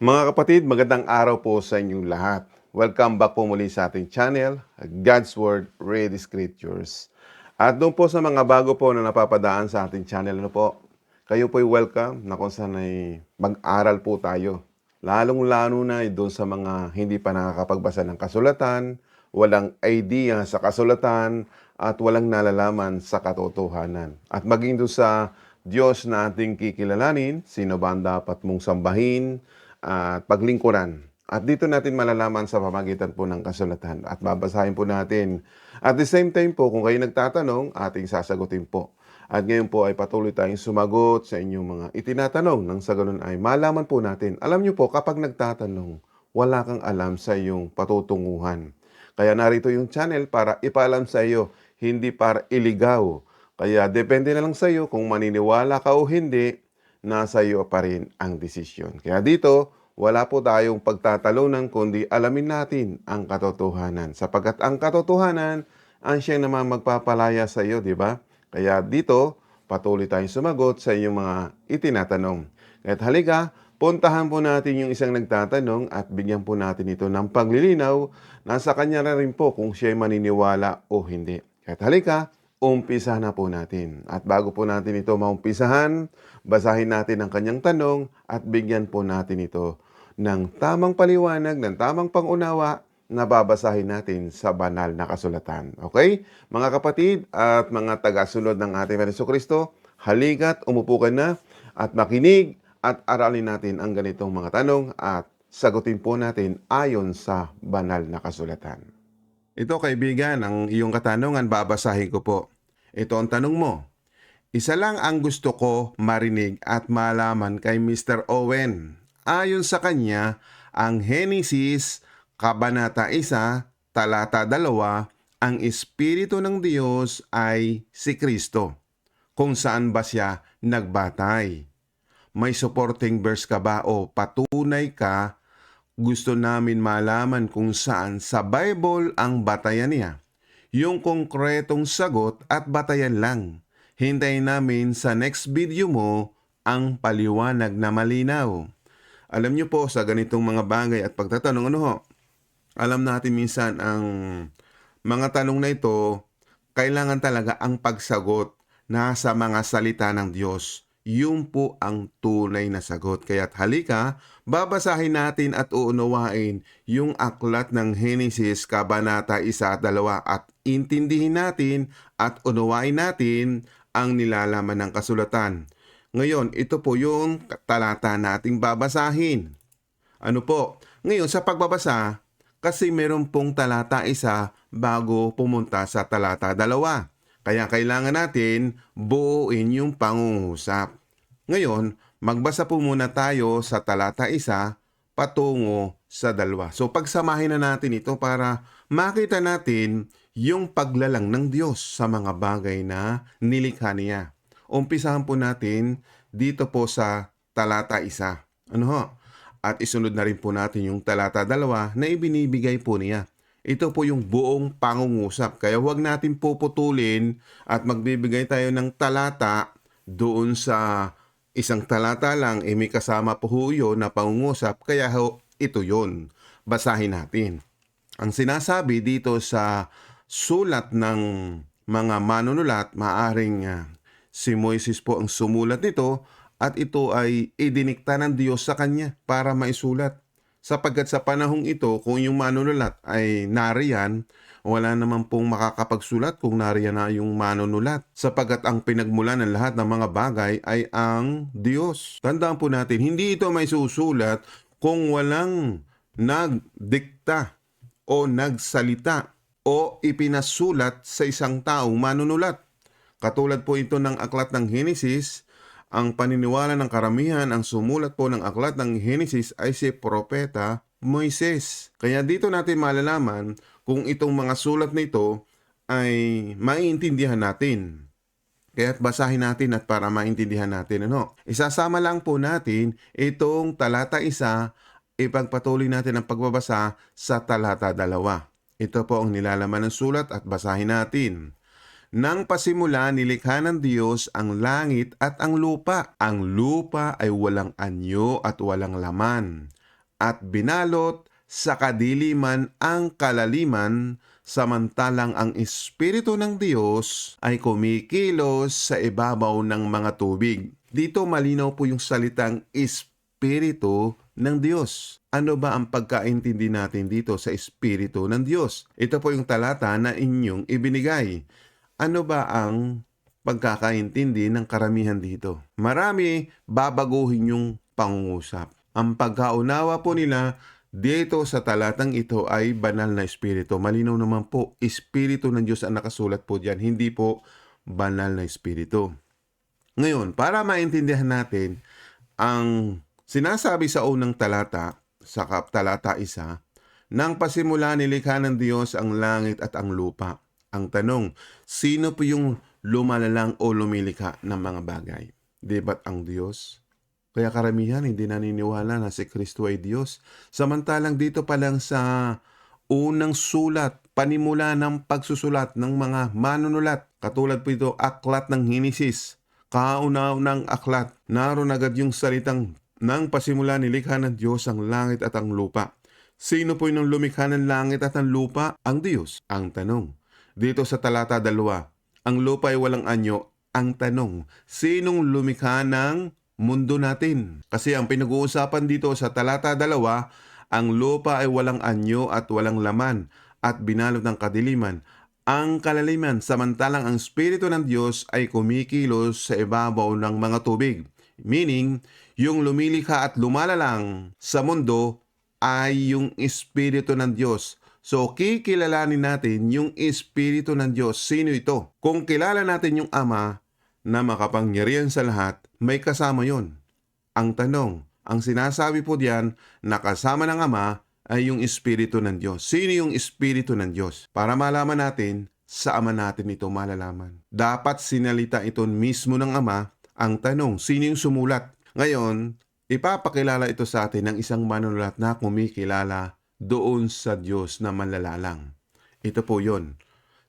Mga kapatid, magandang araw po sa inyong lahat. Welcome back po muli sa ating channel, God's Word, Read Scriptures. At doon po sa mga bago po na napapadaan sa ating channel, ano po, kayo po'y welcome na kung saan ay mag-aral po tayo. Lalong-lalo na doon sa mga hindi pa nakakapagbasa ng kasulatan, walang idea sa kasulatan, at walang nalalaman sa katotohanan. At maging doon sa Diyos na ating kikilalanin, sino ba ang dapat mong sambahin at paglingkuran. At dito natin malalaman sa pamagitan po ng kasulatan at babasahin po natin. At the same time po, kung kayo nagtatanong, ating sasagutin po. At ngayon po ay patuloy tayong sumagot sa inyong mga itinatanong nang sa ganun ay malaman po natin. Alam niyo po, kapag nagtatanong, wala kang alam sa iyong patutunguhan. Kaya narito yung channel para ipaalam sa iyo, hindi para iligaw. Kaya depende na lang sa iyo kung maniniwala ka o hindi, nasa iyo pa rin ang desisyon. Kaya dito, wala po tayong pagtatalunan kundi alamin natin ang katotohanan. Sapagkat ang katotohanan ang siyang naman magpapalaya sa iyo, di ba? Kaya dito, patuloy tayong sumagot sa inyong mga itinatanong. At halika, puntahan po natin yung isang nagtatanong at bigyan po natin ito ng paglilinaw. Nasa kanya na rin po kung siya ay maniniwala o hindi. At halika, umpisa na po natin. At bago po natin ito maumpisahan, basahin natin ang kanyang tanong at bigyan po natin ito ng tamang paliwanag, ng tamang pangunawa na babasahin natin sa banal na kasulatan. Okay? Mga kapatid at mga tagasunod ng ating Mariso Kristo, halikat, umupo ka na at makinig at aralin natin ang ganitong mga tanong at sagutin po natin ayon sa banal na kasulatan. Ito kaibigan, ang iyong katanungan babasahin ko po. Ito ang tanong mo. Isa lang ang gusto ko marinig at malaman kay Mr. Owen. Ayon sa kanya, ang Genesis, Kabanata 1, Talata 2, ang Espiritu ng Diyos ay si Kristo. Kung saan ba siya nagbatay? May supporting verse ka ba o patunay ka gusto namin malaman kung saan sa Bible ang batayan niya. Yung konkretong sagot at batayan lang. Hintayin namin sa next video mo ang paliwanag na malinaw. Alam niyo po sa ganitong mga bagay at pagtatanong ano ho, alam natin minsan ang mga tanong na ito, kailangan talaga ang pagsagot nasa mga salita ng Diyos yun po ang tunay na sagot. Kaya't halika, babasahin natin at uunawain yung aklat ng Genesis Kabanata 1 at 2 at intindihin natin at unawain natin ang nilalaman ng kasulatan. Ngayon, ito po yung talata nating babasahin. Ano po? Ngayon, sa pagbabasa, kasi meron pong talata isa bago pumunta sa talata dalawa. Kaya kailangan natin buuin yung pangungusap. Ngayon, magbasa po muna tayo sa talata isa patungo sa dalawa. So pagsamahin na natin ito para makita natin yung paglalang ng Diyos sa mga bagay na nilikha niya. Umpisahan po natin dito po sa talata isa. Ano ho? At isunod na rin po natin yung talata dalawa na ibinibigay po niya. Ito po yung buong pangungusap. Kaya huwag natin puputulin at magbibigay tayo ng talata doon sa isang talata lang. Eh may kasama po ho yun na pangungusap. Kaya ho, ito yun. Basahin natin. Ang sinasabi dito sa sulat ng mga manunulat, maaring uh, si Moises po ang sumulat nito at ito ay idinikta ng Diyos sa kanya para maisulat sapagkat sa panahong ito, kung yung manunulat ay nariyan, wala naman pong makakapagsulat kung nariyan na yung manunulat. Sapagkat ang pinagmulan ng lahat ng mga bagay ay ang Diyos. Tandaan po natin, hindi ito may susulat kung walang nagdikta o nagsalita o ipinasulat sa isang taong manunulat. Katulad po ito ng aklat ng Genesis, ang paniniwala ng karamihan ang sumulat po ng aklat ng Genesis ay si Propeta Moises. Kaya dito natin malalaman kung itong mga sulat nito ay maiintindihan natin. Kaya't basahin natin at para maintindihan natin. Ano? Isasama lang po natin itong talata isa, ipagpatuloy natin ang pagbabasa sa talata dalawa. Ito po ang nilalaman ng sulat at basahin natin. Nang pasimula nilikha ng Diyos ang langit at ang lupa. Ang lupa ay walang anyo at walang laman. at binalot sa kadiliman ang kalaliman samantalang ang Espiritu ng Diyos ay kumikilos sa ibabaw ng mga tubig. Dito malinaw po yung salitang Espiritu ng Diyos. Ano ba ang pagkaintindi natin dito sa Espiritu ng Diyos? Ito po yung talata na inyong ibinigay. Ano ba ang pagkakaintindi ng karamihan dito? Marami babaguhin yung pangungusap. Ang pagkaunawa po nila dito sa talatang ito ay banal na espiritu. Malinaw naman po, espiritu ng Diyos ang nakasulat po diyan, hindi po banal na espiritu. Ngayon, para maintindihan natin ang sinasabi sa unang talata, sa talata isa, nang pasimula nilikha ng Diyos ang langit at ang lupa. Ang tanong, sino po yung lumalalang o lumilikha ng mga bagay? Di ba't ang Diyos? Kaya karamihan hindi naniniwala na si Kristo ay Diyos. Samantalang dito pa lang sa unang sulat, panimula ng pagsusulat ng mga manunulat, katulad po ito, aklat ng Hinisis, kauna-unang aklat, naroon agad yung salitang nang pasimula nilikha ng Diyos ang langit at ang lupa. Sino po yung lumikha ng langit at ang lupa? Ang Diyos. Ang tanong. Dito sa talata dalawa, ang lupa ay walang anyo. Ang tanong, sinong lumikha ng mundo natin. Kasi ang pinag-uusapan dito sa talata dalawa, ang lupa ay walang anyo at walang laman at binalot ng kadiliman. Ang kalaliman, samantalang ang Espiritu ng Diyos ay kumikilos sa ibabaw ng mga tubig. Meaning, yung lumilikha at lumalalang sa mundo ay yung Espiritu ng Diyos. So, kikilalanin natin yung Espiritu ng Diyos. Sino ito? Kung kilala natin yung Ama na makapangyarihan sa lahat, may kasama yon. Ang tanong, ang sinasabi po diyan na kasama ng Ama ay yung Espiritu ng Diyos. Sino yung Espiritu ng Diyos? Para malaman natin, sa Ama natin ito malalaman. Dapat sinalita ito mismo ng Ama. Ang tanong, sino yung sumulat? Ngayon, ipapakilala ito sa atin ng isang manunulat na kumikilala doon sa Diyos na manlalalang. Ito po yon.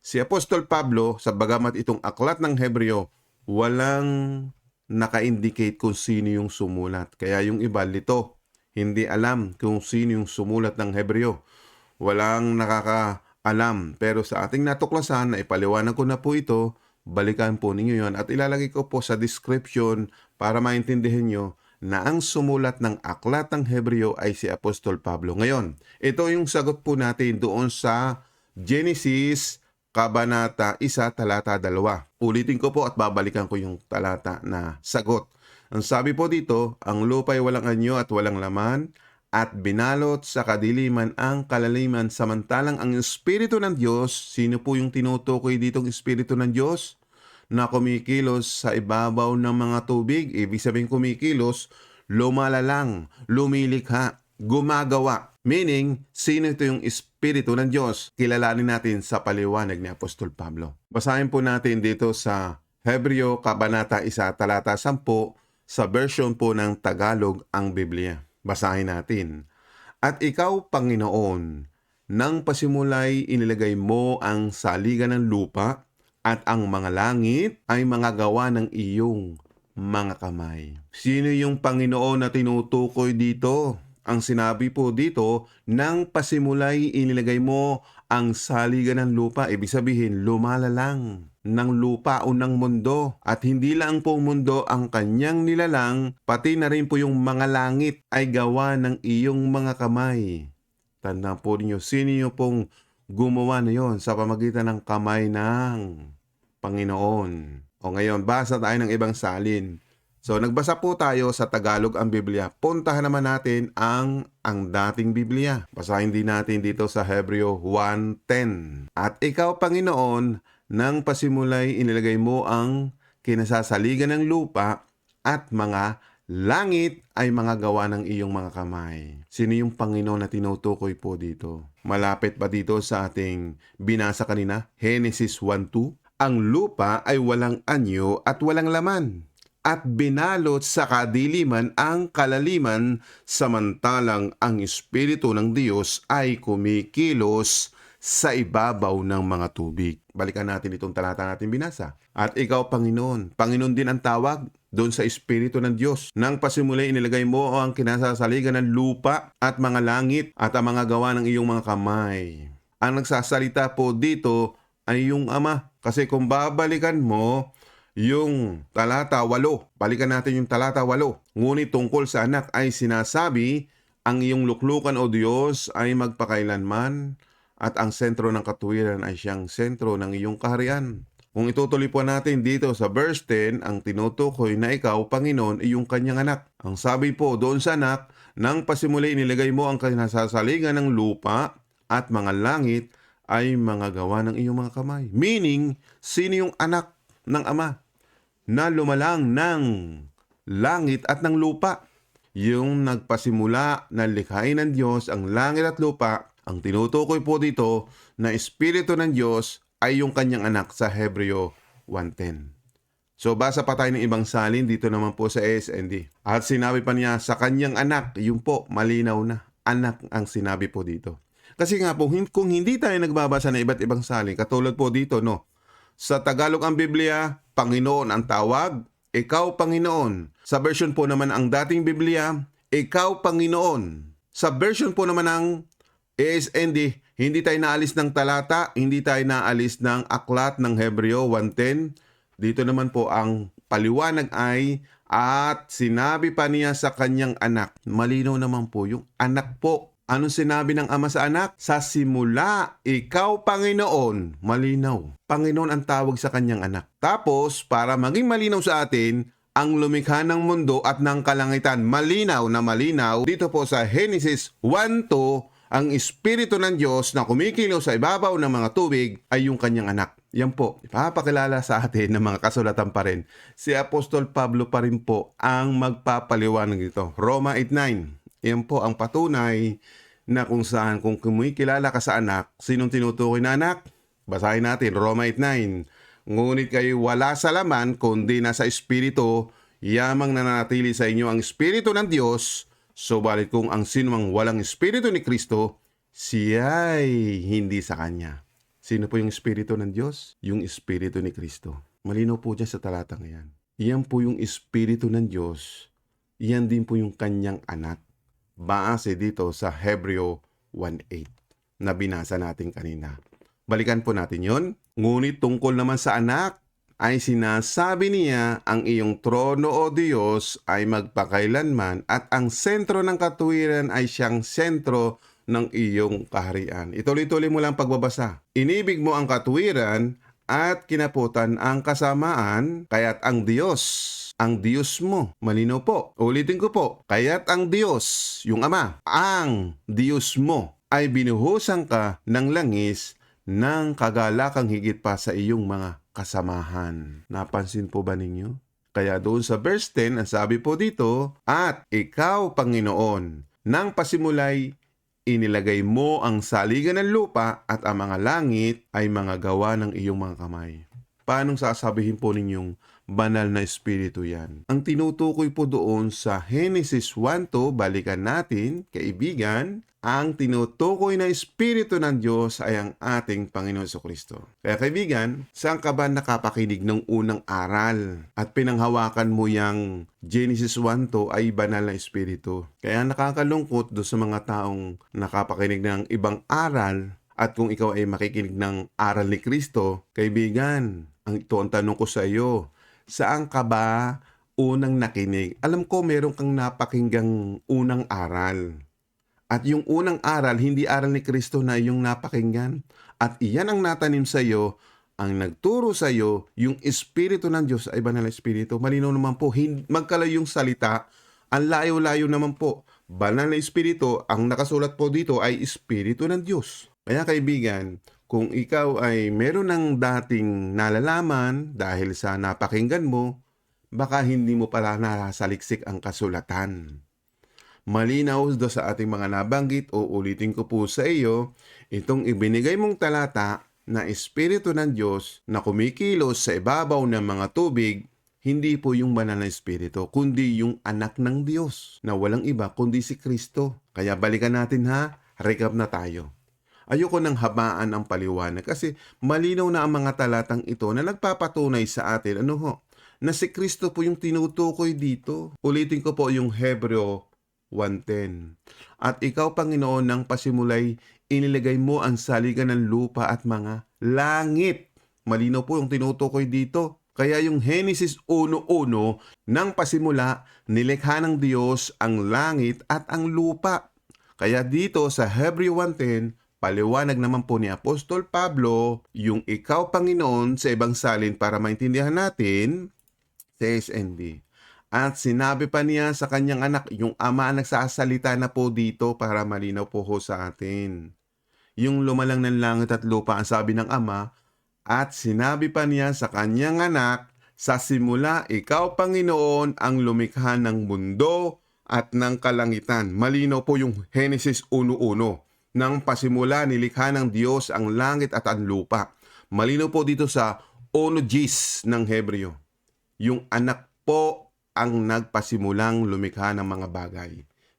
Si Apostol Pablo, sa bagamat itong aklat ng Hebreo, walang naka-indicate kung sino yung sumulat. Kaya yung iba, lito, hindi alam kung sino yung sumulat ng Hebreo. Walang nakakaalam. Pero sa ating natuklasan, na ipaliwanag ko na po ito, balikan po ninyo yon at ilalagay ko po sa description para maintindihan nyo na ang sumulat ng aklat ng Hebreo ay si Apostol Pablo. Ngayon, ito yung sagot po natin doon sa Genesis Kabanata 1, talata 2. Ulitin ko po at babalikan ko yung talata na sagot. Ang sabi po dito, ang lupa ay walang anyo at walang laman, at binalot sa kadiliman ang kalaliman samantalang ang Espiritu ng Diyos, sino po yung tinutukoy ditong Espiritu ng Diyos? Na kumikilos sa ibabaw ng mga tubig, ibig sabihin kumikilos, lumalalang, lumilikha, gumagawa. Meaning, sino ito yung Espiritu ng Diyos? Kilalanin natin sa paliwanag ni Apostol Pablo. Basahin po natin dito sa Hebreo Kabanata 1, talata 10, sa version po ng Tagalog ang Biblia. Basahin natin. At ikaw, Panginoon, nang pasimulay inilagay mo ang saligan ng lupa at ang mga langit ay mga gawa ng iyong mga kamay. Sino yung Panginoon na tinutukoy dito? Ang sinabi po dito, nang pasimulay inilagay mo ang saligan ng lupa, ibig sabihin lumalalang ng lupa o ng mundo. At hindi lang po mundo ang kanyang nilalang, pati na rin po yung mga langit ay gawa ng iyong mga kamay. Tandaan po ninyo, sino yung pong gumawa na yon sa pamagitan ng kamay ng Panginoon. O ngayon, basa tayo ng ibang salin. So, nagbasa po tayo sa Tagalog ang Biblia. Puntahan naman natin ang ang dating Biblia. Basahin din natin dito sa Hebreo 1.10. At ikaw, Panginoon, nang pasimulay inilagay mo ang kinasasaligan ng lupa at mga langit ay mga gawa ng iyong mga kamay. Sino yung Panginoon na tinutukoy po dito? Malapit pa dito sa ating binasa kanina, Genesis 1.2. Ang lupa ay walang anyo at walang laman at binalot sa kadiliman ang kalaliman samantalang ang Espiritu ng Diyos ay kumikilos sa ibabaw ng mga tubig. Balikan natin itong talata natin binasa. At ikaw, Panginoon, Panginoon din ang tawag, doon sa Espiritu ng Diyos. Nang pasimula inilagay mo ang kinasasaligan ng lupa at mga langit at ang mga gawa ng iyong mga kamay. Ang nagsasalita po dito ay yung Ama. Kasi kung babalikan mo yung talata 8, balikan natin yung talata 8. Ngunit tungkol sa anak ay sinasabi, ang iyong luklukan o Diyos ay magpakailanman at ang sentro ng katuwiran ay siyang sentro ng iyong kaharian. Kung itutuloy po natin dito sa verse 10, ang tinutukoy na ikaw, Panginoon, ay yung kanyang anak. Ang sabi po doon sa anak, nang pasimuli inilagay mo ang kinasasalingan ng lupa at mga langit ay mga gawa ng iyong mga kamay. Meaning, sino yung anak ng ama na lumalang ng langit at ng lupa? Yung nagpasimula na likhain ng Diyos ang langit at lupa, ang tinutukoy po dito na Espiritu ng Diyos ay yung kanyang anak sa Hebreo 1.10. So basa pa tayo ng ibang salin dito naman po sa ASND. At sinabi pa niya sa kanyang anak, yun po, malinaw na. Anak ang sinabi po dito. Kasi nga po, kung hindi tayo nagbabasa ng iba't ibang salin, katulad po dito, no, sa Tagalog ang Biblia, Panginoon ang tawag, ikaw Panginoon. Sa version po naman ang dating Biblia, ikaw Panginoon. Sa version po naman ng ASND, hindi tayo naalis ng talata, hindi tayo naalis ng aklat ng Hebreo 1.10. Dito naman po ang paliwanag ay at sinabi pa niya sa kanyang anak. Malinaw naman po yung anak po. Anong sinabi ng ama sa anak? Sa simula, ikaw Panginoon. Malinaw. Panginoon ang tawag sa kanyang anak. Tapos, para maging malinaw sa atin, ang lumikha ng mundo at ng kalangitan. Malinaw na malinaw. Dito po sa Genesis 1.2, ang Espiritu ng Diyos na kumikilos sa ibabaw ng mga tubig ay yung kanyang anak. Yan po, ipapakilala sa atin ng mga kasulatan pa rin. Si Apostol Pablo pa rin po ang magpapaliwanag dito. Roma 8.9. Yan po ang patunay na kung saan kung kumikilala ka sa anak, sinong tinutukoy na anak? Basahin natin, Roma 8.9. Ngunit kayo wala sa laman, kundi nasa Espiritu, yamang nananatili sa inyo ang Espiritu ng Diyos, subalit kung ang sinumang walang Espiritu ni Kristo, siya'y hindi sa Kanya. Sino po yung Espiritu ng Diyos? Yung Espiritu ni Kristo. Malinaw po dyan sa talatang yan. Iyan po yung Espiritu ng Diyos. Iyan din po yung kanyang anak. Base dito sa Hebreo 1.8 na binasa natin kanina. Balikan po natin yon. Ngunit tungkol naman sa anak, ay sinasabi niya ang iyong trono o Diyos ay magpakailanman at ang sentro ng katuwiran ay siyang sentro ng iyong kaharian. Ituloy-tuloy mo lang pagbabasa. Inibig mo ang katuwiran at kinaputan ang kasamaan, kaya't ang Diyos, ang Diyos mo. Malino po. Ulitin ko po. Kaya't ang Diyos, yung Ama, ang Diyos mo ay binuhusan ka ng langis ng kagalakang higit pa sa iyong mga kasamahan. Napansin po ba ninyo? Kaya doon sa verse 10, ang sabi po dito, At ikaw, Panginoon, nang pasimulay, inilagay mo ang saligan ng lupa at ang mga langit ay mga gawa ng iyong mga kamay. Paanong sasabihin po ninyong banal na espiritu yan? Ang tinutukoy po doon sa Genesis 1.2, balikan natin, kaibigan, ang tinutukoy na espiritu ng Diyos ay ang ating Panginoon sa Kristo. Kaya kaibigan, saan ka ba nakapakinig ng unang aral at pinanghawakan mo yung Genesis 1.2 ay banal na espiritu? Kaya nakakalungkot do sa mga taong nakapakinig ng ibang aral at kung ikaw ay makikinig ng aral ni Kristo, kaibigan, ang ito ang tanong ko sa iyo, saan ka ba unang nakinig? Alam ko meron kang napakinggang unang aral. At yung unang aral, hindi aral ni Kristo na yung napakinggan. At iyan ang natanim sa iyo, ang nagturo sa iyo, yung Espiritu ng Diyos ay banal na Espiritu. Malinaw naman po, hin- magkalayong salita, ang layo-layo naman po. Banal na Espiritu, ang nakasulat po dito ay Espiritu ng Diyos. Kaya kaibigan, kung ikaw ay meron ng dating nalalaman dahil sa napakinggan mo, baka hindi mo pala nasaliksik ang kasulatan. Malinaw do sa ating mga nabanggit o ulitin ko po sa iyo, itong ibinigay mong talata na Espiritu ng Diyos na kumikilos sa ibabaw ng mga tubig, hindi po yung banal na Espiritu, kundi yung anak ng Diyos na walang iba kundi si Kristo. Kaya balikan natin ha, recap na tayo. Ayoko nang habaan ang paliwanag kasi malinaw na ang mga talatang ito na nagpapatunay sa atin ano ho, na si Kristo po yung tinutukoy dito. Ulitin ko po yung Hebreo 1.10. At ikaw, Panginoon, ng pasimulay, inilagay mo ang saligan ng lupa at mga langit. Malino po yung tinutukoy dito. Kaya yung Genesis 1.1 ng pasimula, nilikha ng Diyos ang langit at ang lupa. Kaya dito sa Hebreo 1.10, paliwanag naman po ni Apostol Pablo yung ikaw, Panginoon, sa ibang salin para maintindihan natin sa SND. At sinabi pa niya sa kanyang anak, yung ama ang nagsasalita na po dito para malinaw po ho sa atin. Yung lumalang ng langit at lupa ang sabi ng ama, at sinabi pa niya sa kanyang anak, sa simula, ikaw Panginoon ang lumikha ng mundo at ng kalangitan. Malinaw po yung Genesis 1.1. Nang pasimula, nilikha ng Diyos ang langit at ang lupa. Malinaw po dito sa onogis ng Hebreo. Yung anak po ang nagpasimulang lumikha ng mga bagay.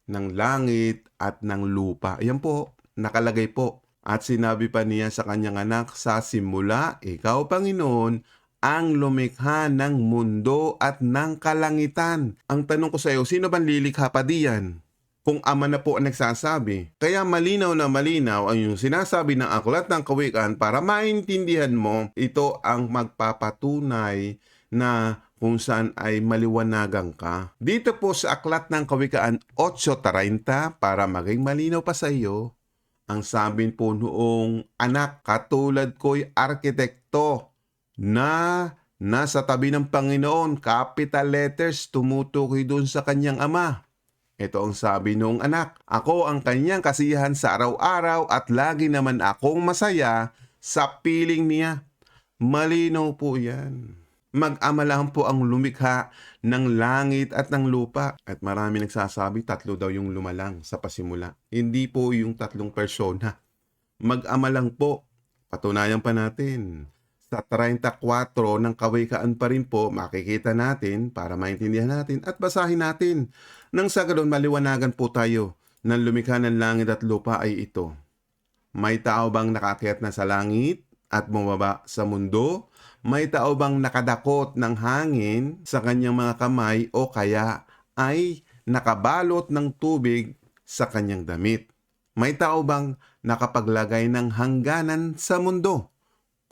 Ng langit at ng lupa. Ayan po, nakalagay po. At sinabi pa niya sa kanyang anak, sa simula, ikaw Panginoon, ang lumikha ng mundo at ng kalangitan. Ang tanong ko sa iyo, sino bang lilikha pa diyan? Kung ama na po ang nagsasabi. Kaya malinaw na malinaw ang yung sinasabi ng aklat ng kawikan para maintindihan mo, ito ang magpapatunay na kung saan ay maliwanagan ka. Dito po sa aklat ng kawikaan 8.30 para maging malinaw pa sa iyo, ang sabi po noong anak katulad ko'y arkitekto na nasa tabi ng Panginoon, capital letters, tumutukoy doon sa kanyang ama. Ito ang sabi noong anak, ako ang kanyang kasiyahan sa araw-araw at lagi naman akong masaya sa piling niya. Malinaw po yan. Mag-ama po ang lumikha ng langit at ng lupa. At marami nagsasabi tatlo daw yung lumalang sa pasimula. Hindi po yung tatlong persona. Mag-ama po. Patunayan pa natin. Sa 34 ng kawikaan pa rin po makikita natin para maintindihan natin at basahin natin. Nang sa ganoon maliwanagan po tayo ng lumikha ng langit at lupa ay ito. May tao bang nakakyat na sa langit at bumaba sa mundo? May tao bang nakadakot ng hangin sa kanyang mga kamay o kaya ay nakabalot ng tubig sa kanyang damit? May tao bang nakapaglagay ng hangganan sa mundo?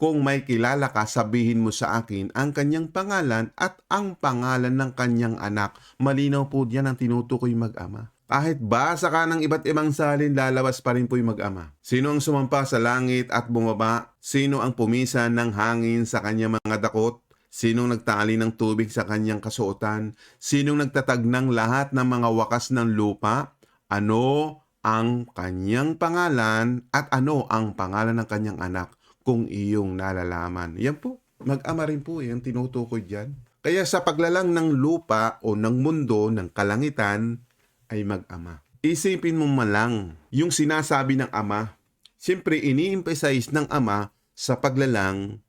Kung may kilala ka, sabihin mo sa akin ang kanyang pangalan at ang pangalan ng kanyang anak. Malinaw po diyan ang tinutukoy mag-ama. Kahit basa ka ng iba't ibang salin, lalabas pa rin po'y mag-ama. Sino ang sumampa sa langit at bumaba? Sino ang pumisan ng hangin sa kanyang mga dakot? Sinong nagtali ng tubig sa kanyang kasuotan? Sinong nagtatag ng lahat ng mga wakas ng lupa? Ano ang kanyang pangalan at ano ang pangalan ng kanyang anak kung iyong nalalaman? Yan po, mag-ama rin po yan, tinutukoy dyan. Kaya sa paglalang ng lupa o ng mundo, ng kalangitan, ay mag-ama. Isipin mo malang yung sinasabi ng ama. Siyempre, ini-emphasize ng ama sa paglalang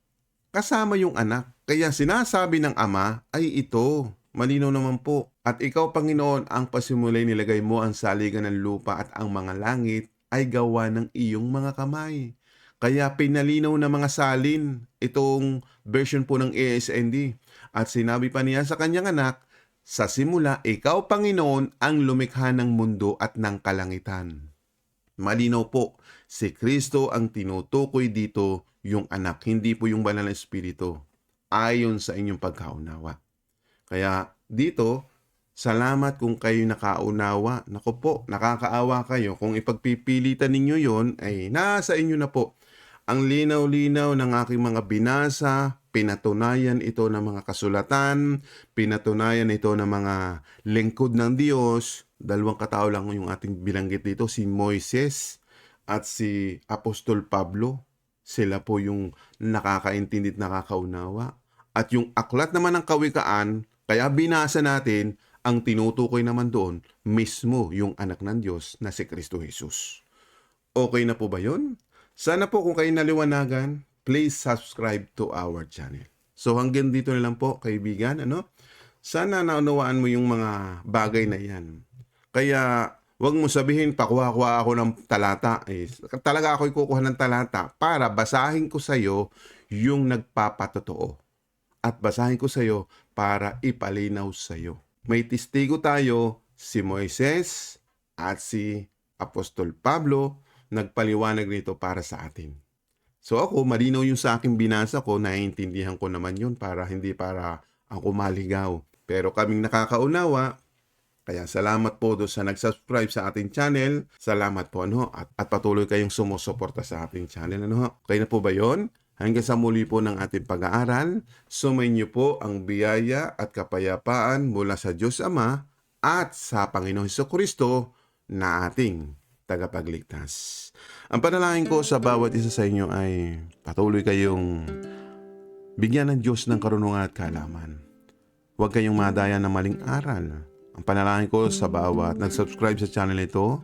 kasama yung anak. Kaya sinasabi ng ama ay ito. Malinaw naman po. At ikaw, Panginoon, ang pasimulay nilagay mo ang saligan ng lupa at ang mga langit ay gawa ng iyong mga kamay. Kaya pinalinaw na mga salin itong version po ng ASND. At sinabi pa niya sa kanyang anak, sa simula, ikaw, Panginoon, ang lumikha ng mundo at ng kalangitan. Malinaw po, si Kristo ang tinutukoy dito yung anak, hindi po yung banal na espiritu, ayon sa inyong pagkaunawa. Kaya dito, salamat kung kayo nakaunawa. Nako po, nakakaawa kayo. Kung ipagpipilitan ninyo yon ay nasa inyo na po. Ang linaw-linaw ng aking mga binasa, pinatunayan ito ng mga kasulatan, pinatunayan ito ng mga lingkod ng Diyos. Dalawang katao lang yung ating bilanggit dito, si Moises at si Apostol Pablo. Sila po yung nakakaintindi at nakakaunawa. At yung aklat naman ng kawikaan, kaya binasa natin, ang tinutukoy naman doon, mismo yung anak ng Diyos na si Kristo Jesus. Okay na po ba yun? Sana po kung kayo naliwanagan, please subscribe to our channel. So hanggang dito na lang po, kaibigan. Ano? Sana naunawaan mo yung mga bagay na yan. Kaya wag mo sabihin, pakuha-kuha ako ng talata. Eh, talaga ako'y kukuha ng talata para basahin ko sa'yo yung nagpapatotoo. At basahin ko sa'yo para ipalinaw sa iyo. May testigo tayo, si Moises at si Apostol Pablo, nagpaliwanag nito para sa atin. So ako, malinaw yung sa aking binasa ko, naiintindihan ko naman yun para hindi para ako maligaw. Pero kaming nakakaunawa, kaya salamat po doon sa nag-subscribe sa ating channel. Salamat po ano at, at patuloy kayong sumusuporta sa ating channel ano. Okay na po ba 'yon? Hanggang sa muli po ng ating pag-aaral, sumayin niyo po ang biyaya at kapayapaan mula sa Diyos Ama at sa Panginoong Hesus Kristo na ating tagapagligtas. Ang panalangin ko sa bawat isa sa inyo ay patuloy kayong bigyan ng Diyos ng karunungan at kaalaman. Huwag kayong madaya ng maling aral. Ang panalangin ko sa bawat nag-subscribe sa channel ito,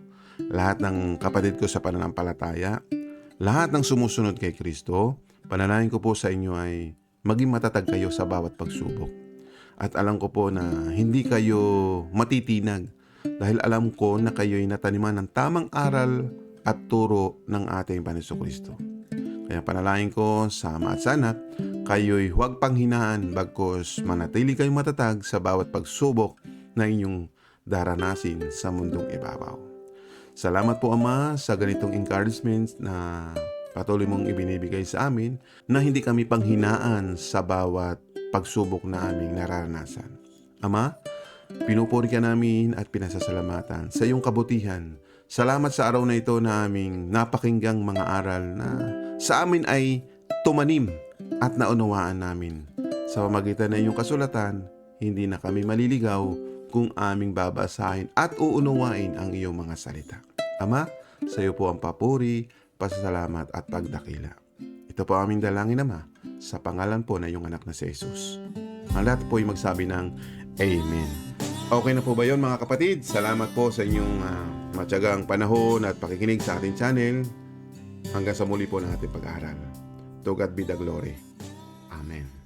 lahat ng kapatid ko sa pananampalataya, lahat ng sumusunod kay Kristo, panalangin ko po sa inyo ay maging matatag kayo sa bawat pagsubok. At alam ko po na hindi kayo matitinag dahil alam ko na kayo'y nataniman ng tamang aral at turo ng ating Panginoon Kristo. Kaya panalangin ko sama at sanak, kayo'y huwag panghinaan bagkos manatili kayong matatag sa bawat pagsubok na inyong daranasin sa mundong ibabaw. Salamat po Ama sa ganitong encouragement na patuloy mong ibinibigay sa amin na hindi kami panghinaan sa bawat pagsubok na aming nararanasan. Ama, pinupuri namin at pinasasalamatan sa iyong kabutihan. Salamat sa araw na ito na aming napakinggang mga aral na sa amin ay tumanim at naunawaan namin. Sa pamagitan ng iyong kasulatan, hindi na kami maliligaw kung aming babasahin at uunawain ang iyong mga salita. Ama, sa iyo po ang papuri, pasasalamat at pagdakila. Ito po aming dalangin, Ama, sa pangalan po na iyong anak na si Jesus. Ang lahat po ay magsabi ng Amen. Okay na po ba yon mga kapatid? Salamat po sa inyong uh, matyagang panahon at pakikinig sa ating channel. Hanggang sa muli po ng ating pag-aaral. To God be the glory. Amen.